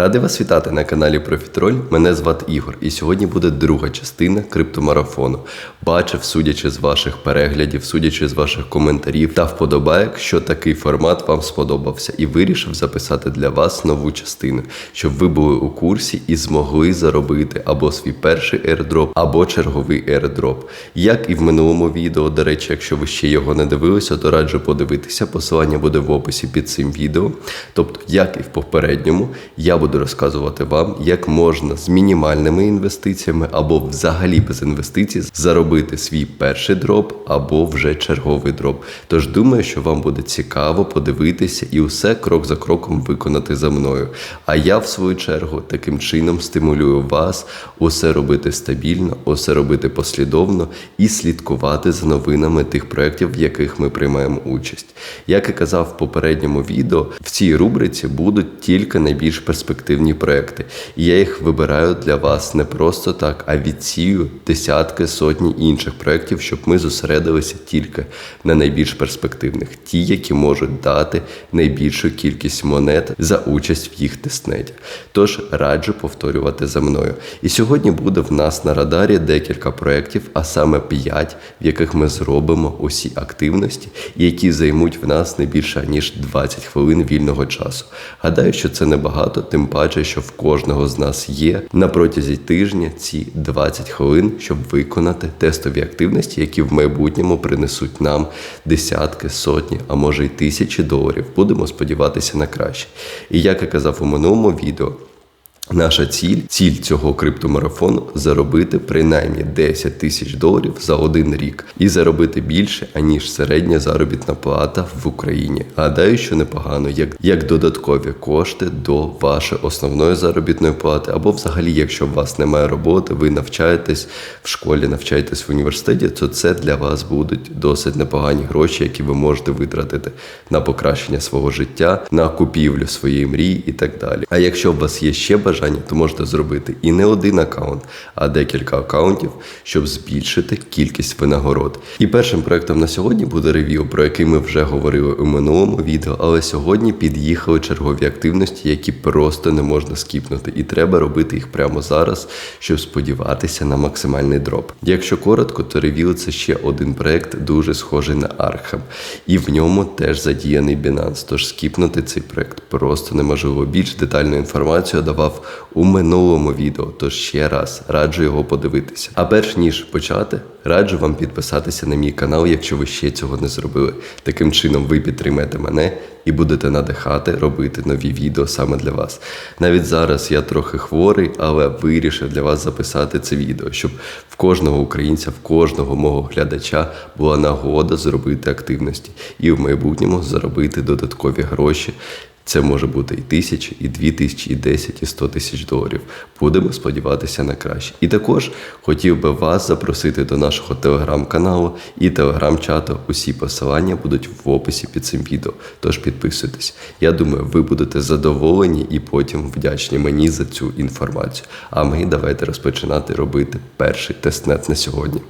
Радий вас вітати на каналі Профітроль. Мене звати Ігор, і сьогодні буде друга частина криптомарафону. Бачив, судячи з ваших переглядів, судячи з ваших коментарів та вподобайок, що такий формат вам сподобався, і вирішив записати для вас нову частину, щоб ви були у курсі і змогли заробити або свій перший airdrop, або черговий airdrop. Як і в минулому відео, до речі, якщо ви ще його не дивилися, то раджу подивитися. Посилання буде в описі під цим відео. Тобто, як і в попередньому, я буду розказувати вам, як можна з мінімальними інвестиціями або взагалі без інвестицій заробити свій перший дроп або вже черговий дроп. Тож думаю, що вам буде цікаво подивитися і усе крок за кроком виконати за мною. А я, в свою чергу, таким чином стимулюю вас усе робити стабільно, усе робити послідовно і слідкувати за новинами тих проєктів, в яких ми приймаємо участь. Як і казав в попередньому відео, в цій рубриці будуть тільки найбільш перспективні проекти. І я їх вибираю для вас не просто так, а відсію десятки, сотні інших проєктів, щоб ми зосередилися тільки на найбільш перспективних, ті, які можуть дати найбільшу кількість монет за участь в їх тестнеті. Тож раджу повторювати за мною. І сьогодні буде в нас на радарі декілька проєктів, а саме 5, в яких ми зробимо усі активності, які займуть в нас не більше ніж 20 хвилин вільного часу. Гадаю, що це небагато, тим паче, що в кожного з нас є на протязі тижня ці 20 хвилин, щоб виконати тестові активності, які в майбутньому принесуть нам десятки, сотні, а може й тисячі доларів. Будемо сподіватися на краще. І як я казав у минулому відео. Наша ціль, ціль цього криптомарафону заробити принаймні 10 тисяч доларів за один рік і заробити більше, аніж середня заробітна плата в Україні. Гадаю, що непогано, як, як додаткові кошти до вашої основної заробітної плати, або взагалі, якщо у вас немає роботи, ви навчаєтесь в школі, навчаєтесь в університеті, то це для вас будуть досить непогані гроші, які ви можете витратити на покращення свого життя, на купівлю своєї мрії і так далі. А якщо у вас є ще бажання, то можете зробити і не один аккаунт, а декілька аккаунтів, щоб збільшити кількість винагород. І першим проектом на сьогодні буде рев'ю, про який ми вже говорили у минулому відео, але сьогодні під'їхали чергові активності, які просто не можна скіпнути, і треба робити їх прямо зараз, щоб сподіватися на максимальний дроп. Якщо коротко, то рев'ю це ще один проект, дуже схожий на Arkham, і в ньому теж задіяний Binance, Тож скіпнути цей проект просто неможливо. Більш детальну інформацію давав у минулому відео, тож ще раз раджу його подивитися. А перш ніж почати, раджу вам підписатися на мій канал, якщо ви ще цього не зробили. Таким чином ви підтримаєте мене і будете надихати робити нові відео саме для вас. Навіть зараз я трохи хворий, але вирішив для вас записати це відео, щоб в кожного українця, в кожного мого глядача була нагода зробити активності і в майбутньому заробити додаткові гроші. Це може бути і тисячі, і дві тисячі, і десять, і сто тисяч доларів. Будемо сподіватися на краще. І також хотів би вас запросити до нашого телеграм-каналу і телеграм-чату. Усі посилання будуть в описі під цим відео. Тож підписуйтесь. Я думаю, ви будете задоволені і потім вдячні мені за цю інформацію. А ми давайте розпочинати робити перший тестнет на сьогодні.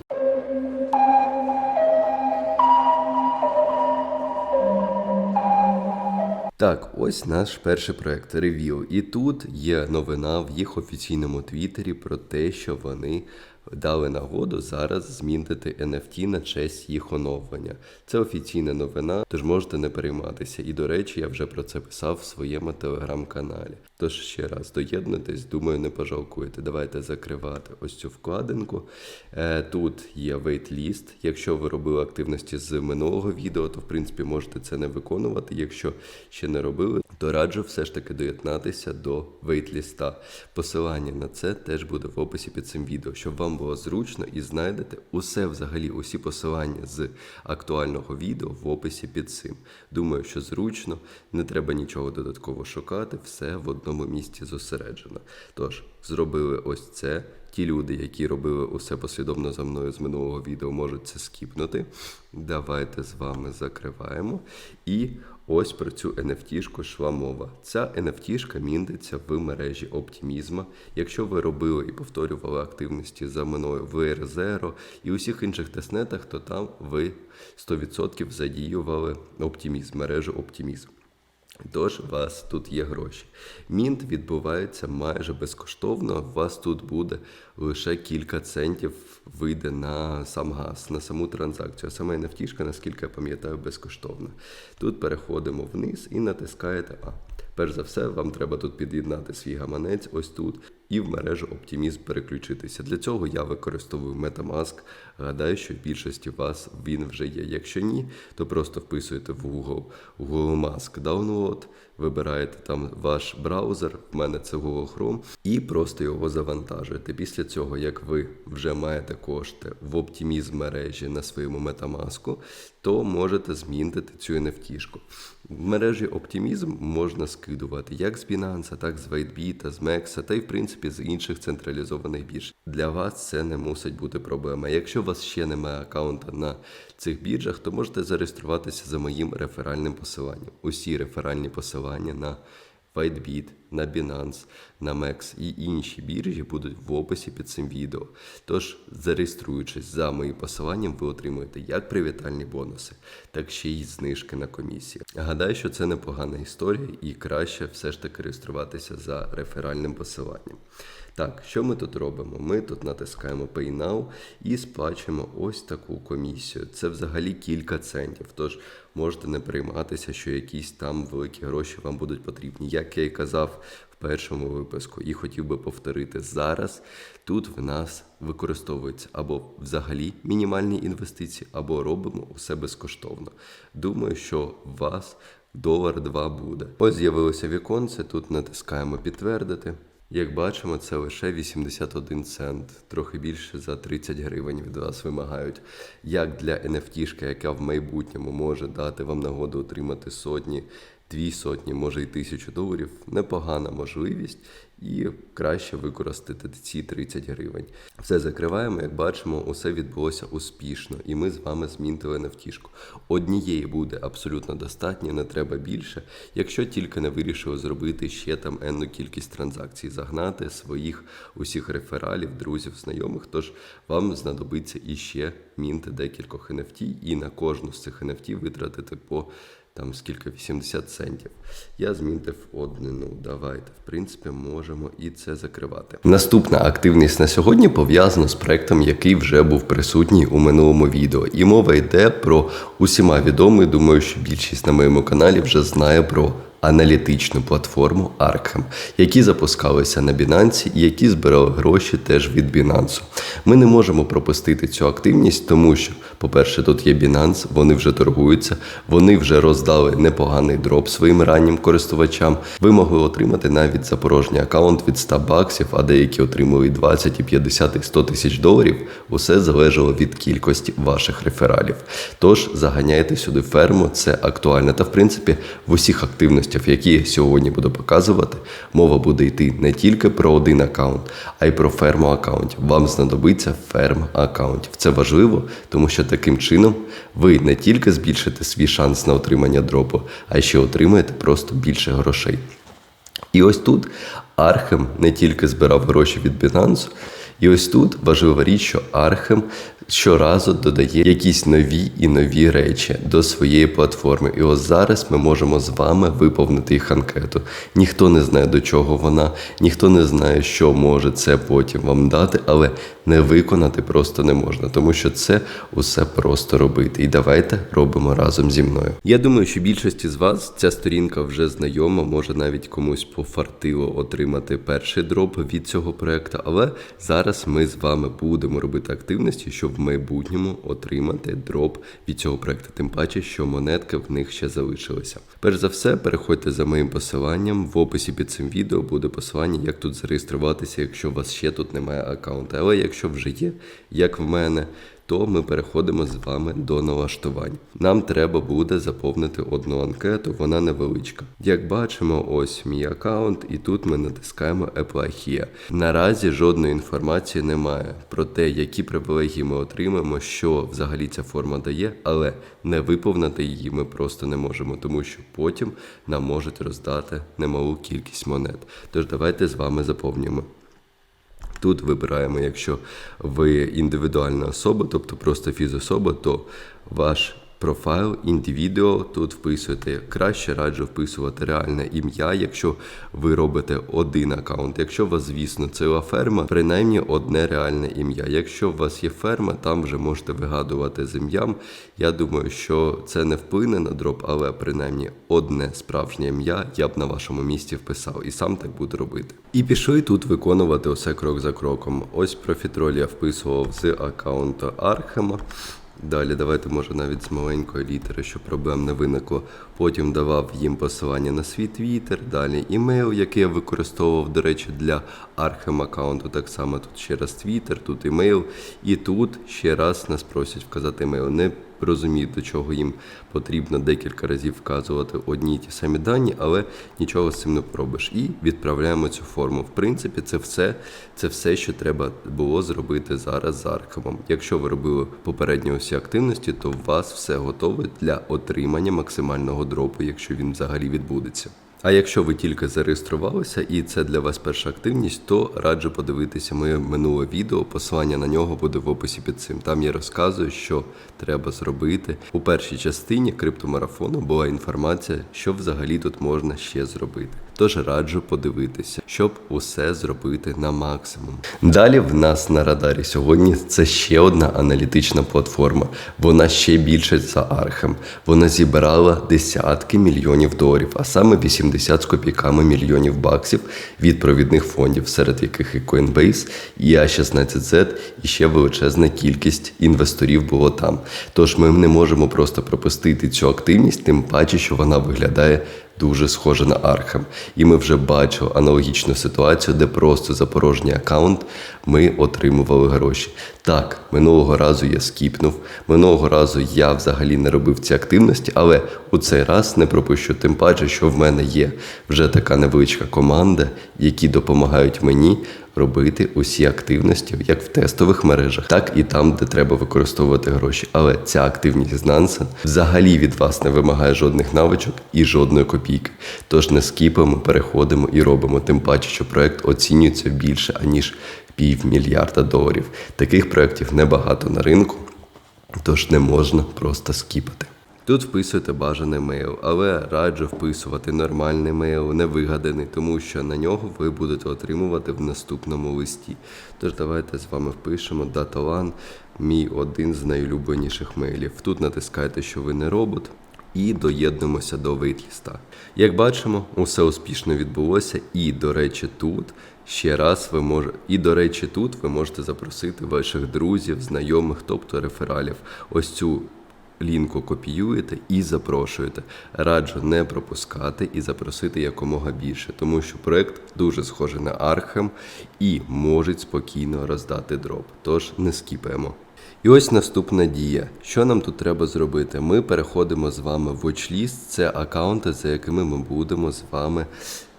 Так, ось наш перший проект ревів. І тут є новина в їх офіційному твіттері про те, що вони дали нагоду зараз змінити NFT на честь їх оновлення. Це офіційна новина, тож можете не перейматися. І до речі, я вже про це писав в своєму телеграм-каналі. Тож ще раз доєднуйтесь, думаю, не пожалкуєте. Давайте закривати ось цю вкладинку. Е, Тут є waitlist. Якщо ви робили активності з минулого відео, то в принципі можете це не виконувати. Якщо ще не робили, то раджу все ж таки доєднатися до вейтліста. Посилання на це теж буде в описі під цим відео, щоб вам було зручно і знайдете усе взагалі, усі посилання з актуального відео в описі під цим. Думаю, що зручно, не треба нічого додатково шукати, все в одному місці зосереджено. Тож, зробили ось це. Ті люди, які робили усе послідовно за мною з минулого відео, можуть це скіпнути. Давайте з вами закриваємо. І ось про цю NFT-шку йшла мова. Ця NFT-шка міндиться в мережі Оптімізма. Якщо ви робили і повторювали активності за мною в R0 і усіх інших тестнетах, то там ви 100% задіювали оптимізм, мережу Оптімізм. Тож у вас тут є гроші. Мінт відбувається майже безкоштовно. У вас тут буде лише кілька центів вийде на сам газ, на саму транзакцію. А сама NFT, наскільки я пам'ятаю, безкоштовна. Тут переходимо вниз і натискаєте А. Перш за все, вам треба тут під'єднати свій гаманець ось тут і в мережу Optimism переключитися. Для цього я використовую Metamask. Гадаю, що в більшості вас він вже є. Якщо ні, то просто вписуєте в Google Google Mask Download, вибираєте там ваш браузер, в мене це Google Chrome, і просто його завантажуєте. Після цього, як ви вже маєте кошти в Optimism мережі на своєму Metamask, то можете змінити цю NFT. В мережі Optimism можна скидувати як з Binance, так з WhiteBit, з Mex, та й в принципі з інших централізованих бірж. Для вас це не мусить бути проблема. Якщо у вас ще немає аккаунта на цих біржах, то можете зареєструватися за моїм реферальним посиланням. Усі реферальні посилання на WhiteBit, на Binance, на MEX і інші біржі будуть в описі під цим відео. Тож, зареєструючись за моїм посиланням, ви отримуєте як привітальні бонуси, так ще й знижки на комісії. Гадаю, що це непогана історія і краще все ж таки реєструватися за реферальним посиланням. Так, що ми тут робимо? Ми тут натискаємо Pay Now і сплачуємо ось таку комісію. Це взагалі кілька центів. Тож можете не перейматися, що якісь там великі гроші вам будуть потрібні. Як я і казав в першому випуску, і хотів би повторити зараз. Тут в нас використовується або взагалі мінімальні інвестиції, або робимо усе безкоштовно. Думаю, що вас долар 2 буде. Ось з'явилося віконце. Тут натискаємо підтвердити. Як бачимо, це лише 81 цент, трохи більше за 30 гривень від вас вимагають. Як для NFT, яка в майбутньому може дати вам нагоду отримати сотні, дві сотні, може й тисячу доларів, непогана можливість і краще використати ці 30 гривень. Все закриваємо, як бачимо, усе відбулося успішно, і ми з вами змінили NFT. Однієї буде абсолютно достатньо, не треба більше, якщо тільки не вирішили зробити ще там енну кількість транзакцій, загнати своїх усіх рефералів, друзів, знайомих. Тож вам знадобиться іще мінти декількох NFT, і на кожну з цих NFT витратити по там скільки 80 центів. Я змінив однину. Давайте, в принципі, можемо і це закривати. Наступна активність на сьогодні пов'язана з проектом, який вже був присутній у минулому відео. І мова йде про усіма відомий. Думаю, що більшість на моєму каналі вже знає про. Аналітичну платформу Arkham, які запускалися на Binance і які збирали гроші теж від Binance. Ми не можемо пропустити цю активність, тому що, по-перше, тут є Binance, вони вже торгуються, вони вже роздали непоганий дроп своїм раннім користувачам. Ви могли отримати навіть запорожній аккаунт від 100 баксів, а деякі отримали 20, і 50, і 100 тисяч доларів. Усе залежало від кількості ваших рефералів. Тож заганяйте сюди ферму, це актуально. Та в принципі в усіх активностях які я сьогодні буду показувати, мова буде йти не тільки про один аккаунт, а й про ферму аккаунтів. Вам знадобиться ферма аккаунтів. Це важливо, тому що таким чином ви не тільки збільшите свій шанс на отримання дропу, а ще отримаєте просто більше грошей. І ось тут Архем не тільки збирав гроші від Binance, і ось тут важлива річ, що Архем щоразу додає якісь нові і нові речі до своєї платформи. І ось зараз ми можемо з вами виповнити їх анкету. Ніхто не знає, до чого вона, ніхто не знає, що може це потім вам дати, але не виконати просто не можна, тому що це усе просто робити. І давайте робимо разом зі мною. Я думаю, що більшості з вас ця сторінка вже знайома, може навіть комусь пофартило отримати перший дроп від цього проекту. Але зараз ми з вами будемо робити активності, щоб в майбутньому отримати дроп від цього проекту. Тим паче, що монетки в них ще залишилися. Перш за все, переходьте за моїм посиланням. В описі під цим відео буде посилання, як тут зареєструватися, якщо у вас ще тут немає аккаунту. Але якщо вже є, як в мене, то ми переходимо з вами до налаштувань. Нам треба буде заповнити одну анкету, вона невеличка. Як бачимо, ось мій аккаунт, і тут ми натискаємо Apply Here. Наразі жодної інформації немає про те, які привілегії ми отримаємо, що взагалі ця форма дає, але не виповнити її ми просто не можемо, тому що потім нам можуть роздати немалу кількість монет. Тож давайте з вами заповнюємо. Тут вибираємо, якщо ви індивідуальна особа, тобто просто фізособа, то ваш профайл, індивідео. Тут вписуєте краще, раджу вписувати реальне ім'я, якщо ви робите один аккаунт. Якщо у вас, звісно, ціла ферма, принаймні одне реальне ім'я. Якщо у вас є ферма, там вже можете вигадувати з ім'ям. Я думаю, що це не вплине на дроп, але принаймні одне справжнє ім'я я б на вашому місці вписав і сам так буду робити. І пішли тут виконувати усе крок за кроком. Ось профітроль я вписував з аккаунту Архема. Далі давайте може навіть з маленької літери, щоб проблем не виникло. Потім давав їм посилання на свій твіттер, далі імейл, який я використовував, до речі, для Архем аккаунту. Так само тут ще раз твіттер, тут імейл. І тут ще раз нас просять вказати імейл. Не розумію, до чого їм потрібно декілька разів вказувати одні й ті самі дані, але нічого з цим не поробиш. І відправляємо цю форму. В принципі, це все, це все, що треба було зробити зараз з Архемом. Якщо ви робили попередні усі активності, то у вас все готове для отримання максимального дропу, якщо він взагалі відбудеться. А якщо ви тільки зареєструвалися і це для вас перша активність, то раджу подивитися моє минуле відео. Посилання на нього буде в описі під цим. Там я розказую, що треба зробити. У першій частині криптомарафону була інформація, що взагалі тут можна ще зробити. Тож раджу подивитися, щоб усе зробити на максимум. Далі в нас на радарі сьогодні це ще одна аналітична платформа. Вона ще більше за Архем. Вона зібрала десятки мільйонів доларів, а саме 80 з копійками мільйонів баксів від провідних фондів, серед яких і Coinbase, і A16Z, і ще величезна кількість інвесторів було там. Тож ми не можемо просто пропустити цю активність, тим паче, що вона виглядає дуже схоже на Архем. І ми вже бачили аналогічну ситуацію, де просто за порожній аккаунт ми отримували гроші. Так, минулого разу я скіпнув, минулого разу я взагалі не робив ці активності, але у цей раз не пропущу, тим паче, що в мене є вже така невеличка команда, які допомагають мені робити усі активності, як в тестових мережах, так і там, де треба використовувати гроші. Але ця активність з взагалі від вас не вимагає жодних навичок і жодної копійки. Тож не скіпимо, переходимо і робимо. Тим паче, що проект оцінюється більше аніж півмільярда доларів. Таких проєктів небагато на ринку, тож не можна просто скіпати. Тут вписуєте бажаний мейл, але раджу вписувати нормальний мейл, не вигаданий, тому що на нього ви будете отримувати в наступному листі. Тож давайте з вами впишемо даталан, мій один з найулюбленіших мейлів. Тут натискаєте, що ви не робот. І доєднуємося до вейтліста. Як бачимо, усе успішно відбулося. І, до речі, тут ще раз ви можете, і до речі, тут ви можете запросити ваших друзів, знайомих, тобто рефералів. Ось цю лінку копіюєте і запрошуєте. Раджу не пропускати і запросити якомога більше, тому що проект дуже схожий на Архем і можуть спокійно роздати дроп. Тож не скіпаємо. І ось наступна дія. Що нам тут треба зробити? Ми переходимо з вами в watchlist. Це аккаунти, за якими ми будемо з вами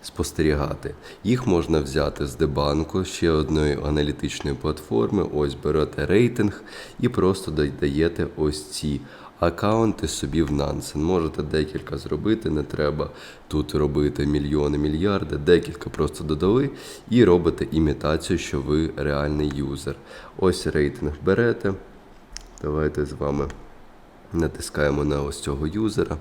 спостерігати. Їх можна взяти з дебанку, ще одної аналітичної платформи. Ось берете рейтинг і просто додаєте ось ці. Аккаунти собі в Нансен. Можете декілька зробити, не треба тут робити мільйони, мільярди, декілька просто додали і робите імітацію, що ви реальний юзер. Ось рейтинг берете. Давайте з вами натискаємо на ось цього юзера.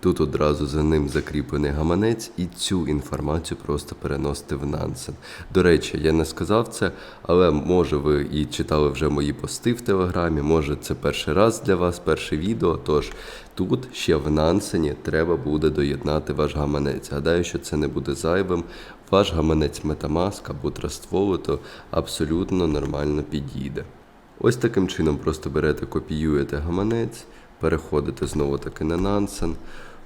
Тут одразу за ним закріплений гаманець, і цю інформацію просто переносите в Нансен. До речі, я не сказав це, але може ви і читали вже мої пости в Телеграмі, може це перший раз для вас, перше відео. Тож тут ще в Нансені треба буде доєднати ваш гаманець. Гадаю, що це не буде зайвим. Ваш гаманець Metamask або Trust Wallet абсолютно нормально підійде. Ось таким чином просто берете, копіюєте гаманець, переходите знову таки на Nansen,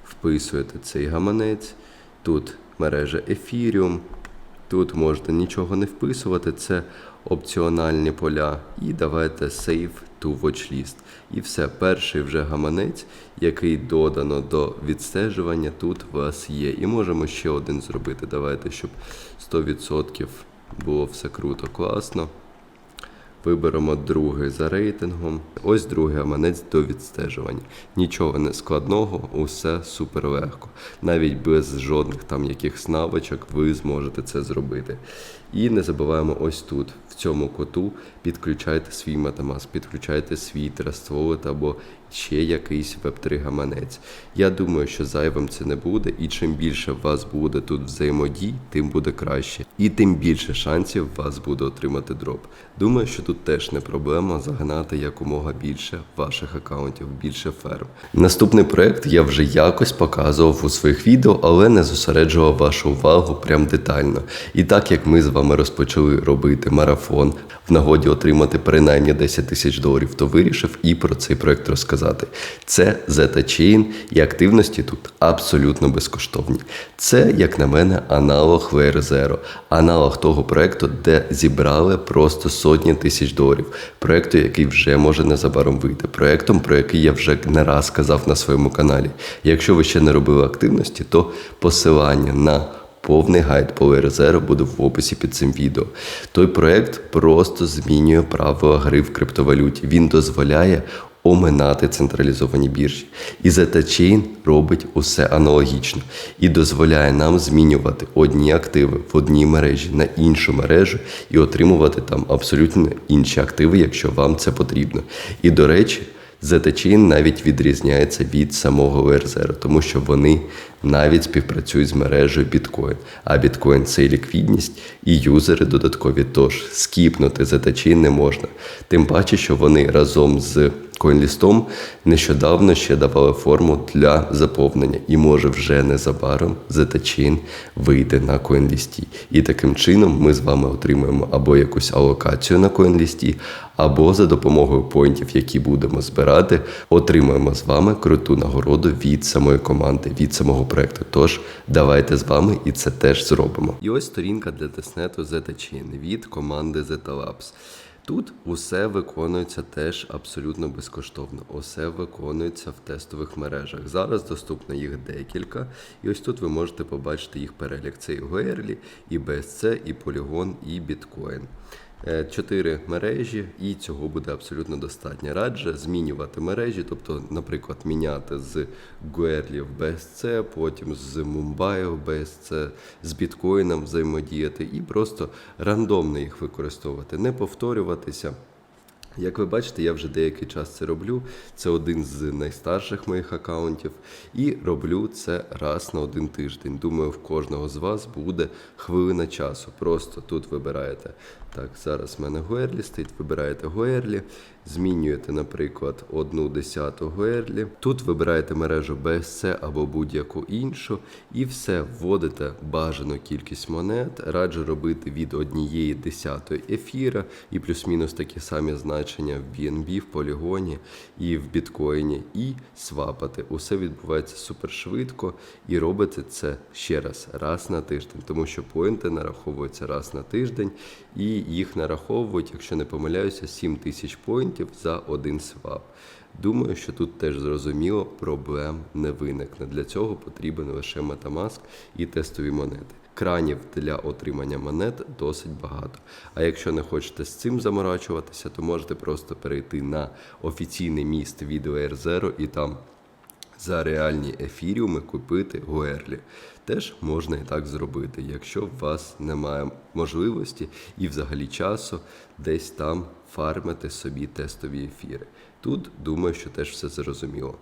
вписуєте цей гаманець. Тут мережа Ethereum. Тут можете нічого не вписувати, це опціональні поля. І давайте Save to Watchlist. І все, перший вже гаманець, який додано до відстежування, тут у вас є. І можемо ще один зробити. Давайте, щоб 100% було все круто, класно. Виберемо другий за рейтингом. Ось другий аманець до відстежування. Нічого не складного, усе супер легко. Навіть без жодних там якихось навичок ви зможете це зробити. І не забуваємо ось тут, в цьому коту, підключайте свій Metamask, підключайте свій Trust або ще якийсь веб-3 гаманець. Я думаю, що зайвим це не буде, і чим більше в вас буде тут взаємодій, тим буде краще. І тим більше шансів вас буде отримати дроп. Думаю, що тут теж не проблема загнати якомога більше ваших аккаунтів, більше ферм. Наступний проект я вже якось показував у своїх відео, але не зосереджував вашу увагу прям детально. І так як ми з вами розпочали робити марафон в нагоді отримати принаймні 10 тисяч доларів, то вирішив і про цей проект розказати. Це Zeta Chain, і активності тут абсолютно безкоштовні. Це, як на мене, аналог VR Zero, аналог того проекту, де зібрали просто сотні тисяч доларів. Проекту, який вже може незабаром вийти. Проектом, про який я вже не раз казав на своєму каналі. Якщо ви ще не робили активності, то посилання на Повний гайд по РЗР буде в описі під цим відео. Той проект просто змінює правила гри в криптовалюті. Він дозволяє оминати централізовані біржі. І ZetaChain робить усе аналогічно і дозволяє нам змінювати одні активи в одній мережі на іншу мережу і отримувати там абсолютно інші активи, якщо вам це потрібно. І до речі. ZTChain навіть відрізняється від самого VRZero, тому що вони навіть співпрацюють з мережею Bitcoin. А Bitcoin – це і ліквідність, і юзери додаткові. Тож скіпнути ZTChain не можна. Тим паче, що вони разом з CoinList нещодавно ще давали форму для заповнення, і може вже незабаром ZTChain вийде на CoinList. І таким чином ми з вами отримаємо або якусь алокацію на CoinList, або за допомогою поінтів, які будемо збирати, отримаємо з вами круту нагороду від самої команди, від самого проекту. Тож давайте з вами і це теж зробимо. І ось сторінка для тестнету ZTChain від команди ZetaLabs. Тут усе виконується теж абсолютно безкоштовно. Усе виконується в тестових мережах. Зараз доступно їх декілька. І ось тут ви можете побачити їх перелік. Це і Goerli, і BSC, і Polygon, і Bitcoin. Е, Чотири мережі, і цього буде абсолютно достатньо. Радже змінювати мережі, тобто, наприклад, міняти з Гуерлі в BSC, потім з Мумбаї в BSC, з біткоїном взаємодіяти і просто рандомно їх використовувати, не повторюватися. Як ви бачите, я вже деякий час це роблю. Це один з найстарших моїх аккаунтів. І роблю це раз на один тиждень. Думаю, в кожного з вас буде хвилина часу. Просто тут вибираєте. Так, зараз в мене Гуерлі стоїть, вибираєте Гуерлі, змінюєте, наприклад, одну десяту Гуерлі. Тут вибираєте мережу BSC або будь-яку іншу, і все вводите бажану кількість монет. Раджу робити від однієї десятої ефіра і плюс-мінус такі самі значення в BNB, в полігоні і в біткоїні, і свапати. Усе відбувається супер швидко, і робите це ще раз, раз на тиждень, тому що поінти нараховуються раз на тиждень, і їх нараховують, якщо не помиляюся, 7 тисяч поінтів за один свап. Думаю, що тут теж зрозуміло, проблем не виникне. Для цього потрібен лише Metamask і тестові монети. Кранів для отримання монет досить багато. А якщо не хочете з цим заморачуватися, то можете просто перейти на офіційний міст від OR0 і там за реальні ефіріуми купити Гуерлі. Теж можна і так зробити, якщо у вас немає можливості і взагалі часу десь там фармити собі тестові ефіри. Тут думаю, що теж все зрозуміло.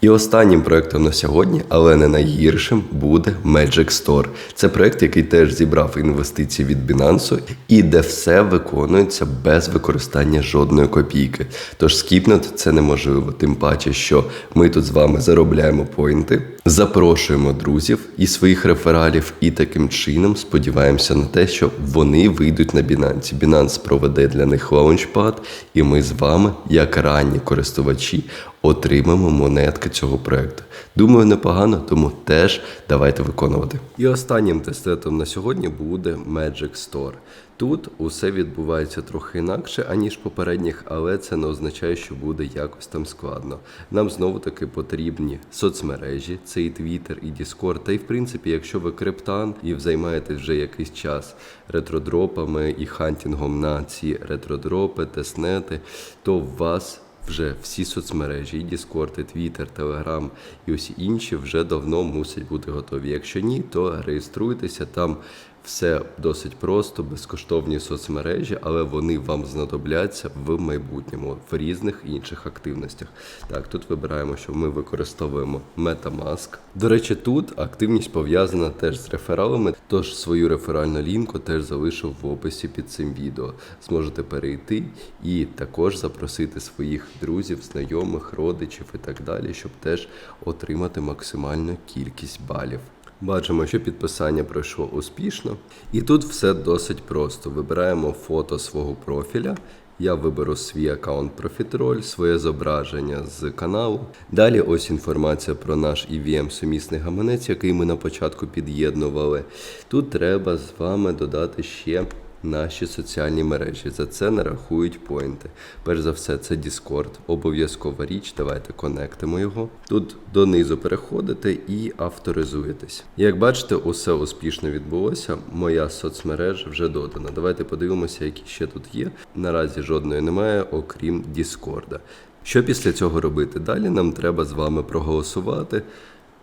І останнім проектом на сьогодні, але не найгіршим, буде Magic Store. Це проект, який теж зібрав інвестиції від Binance і де все виконується без використання жодної копійки. Тож скіпнути це неможливо, тим паче, що ми тут з вами заробляємо поінти, запрошуємо друзів і своїх рефералів, і таким чином сподіваємося на те, що вони вийдуть на Binance. Binance проведе для них лаунчпад, і ми з вами, як ранні користувачі, отримаємо монетки цього проекту. Думаю, непогано, тому теж давайте виконувати. І останнім тестетом на сьогодні буде Magic Store. Тут усе відбувається трохи інакше, аніж попередніх, але це не означає, що буде якось там складно. Нам знову таки потрібні соцмережі, це і Twitter, і Discord. Та й в принципі, якщо ви криптан і займаєтесь вже якийсь час ретродропами і хантінгом на ці ретродропи, тестнети, то у вас вже всі соцмережі, і Discord, і Twitter, Telegram і усі інші вже давно мусять бути готові. Якщо ні, то реєструйтеся там. Все досить просто, безкоштовні соцмережі, але вони вам знадобляться в майбутньому в різних інших активностях. Так, тут вибираємо, що ми використовуємо MetaMask. До речі, тут активність пов'язана теж з рефералами, тож свою реферальну лінку теж залишив в описі під цим відео. Зможете перейти і також запросити своїх друзів, знайомих, родичів і так далі, щоб теж отримати максимальну кількість балів. Бачимо, що підписання пройшло успішно. І тут все досить просто. Вибираємо фото свого профіля. Я виберу свій аккаунт Профітроль, своє зображення з каналу. Далі ось інформація про наш EVM сумісний гаманець, який ми на початку під'єднували. Тут треба з вами додати ще наші соціальні мережі. За це нарахують поінти. Перш за все, це Discord, обов'язкова річ. Давайте конектимо його. Тут донизу переходите і авторизуєтесь. Як бачите, усе успішно відбулося. Моя соцмережа вже додана. Давайте подивимося, які ще тут є. Наразі жодної немає, окрім Discord. Що після цього робити? Далі нам треба з вами проголосувати.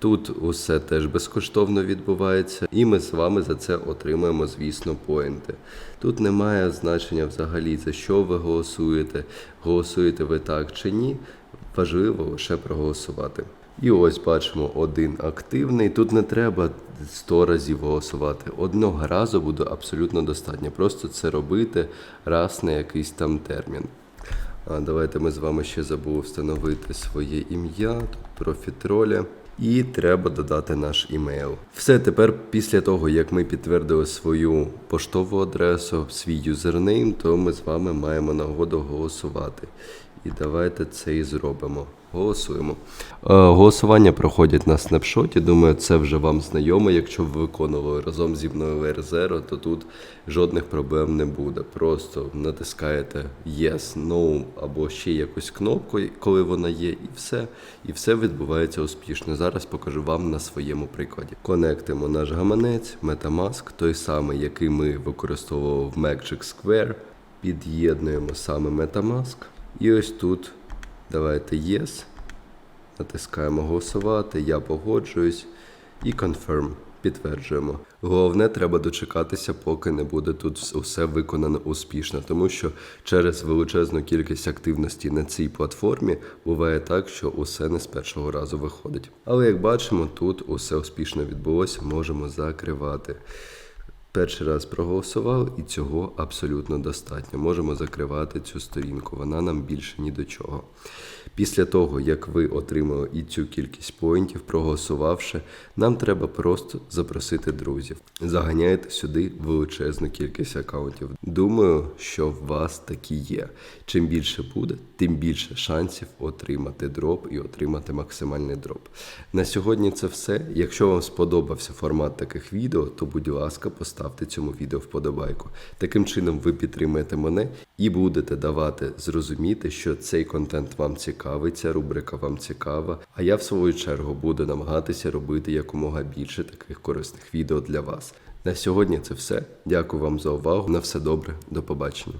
Тут усе теж безкоштовно відбувається, і ми з вами за це отримаємо, звісно, поінти. Тут немає значення взагалі за що ви голосуєте, голосуєте ви так чи ні. Важливо лише проголосувати. І ось бачимо один активний. Тут не треба 100 разів голосувати. Одного разу буде абсолютно достатньо. Просто це робити раз на якийсь там термін. А давайте ми з вами ще забули встановити своє ім'я, профітроля. І треба додати наш імейл. Все тепер, після того як ми підтвердили свою поштову адресу, свій юзернейм, то ми з вами маємо нагоду голосувати. І давайте це і зробимо. Голосуємо. Е, голосування проходять на снапшоті. Думаю, це вже вам знайомо. Якщо ви виконували разом зі мною VR0, то тут жодних проблем не буде. Просто натискаєте Yes, No або ще якусь кнопку, коли вона є, і все. І все відбувається успішно. Зараз покажу вам на своєму прикладі. Конектимо наш гаманець, Metamask, той самий, який ми використовували в Magic Square. Під'єднуємо саме Metamask. І ось тут давайте Yes. Натискаємо голосувати, я погоджуюсь і Confirm. Підтверджуємо. Головне, треба дочекатися, поки не буде тут вс- усе виконано успішно, тому що через величезну кількість активності на цій платформі буває так, що усе не з першого разу виходить. Але як бачимо, тут усе успішно відбулося, можемо закривати. Перший раз проголосував, і цього абсолютно достатньо. Можемо закривати цю сторінку, вона нам більше ні до чого. Після того, як ви отримали і цю кількість поінтів, проголосувавши, нам треба просто запросити друзів. Заганяєте сюди величезну кількість акаунтів. Думаю, що в вас такі є. Чим більше буде, тим більше шансів отримати дроп і отримати максимальний дроп. На сьогодні це все. Якщо вам сподобався формат таких відео, то будь ласка, поставте цьому відео вподобайку. Таким чином ви підтримаєте мене і будете давати зрозуміти, що цей контент вам цікавий, ця рубрика вам цікава. А я в свою чергу буду намагатися робити якомога більше таких корисних відео для вас. На сьогодні це все. Дякую вам за увагу. На все добре, до побачення.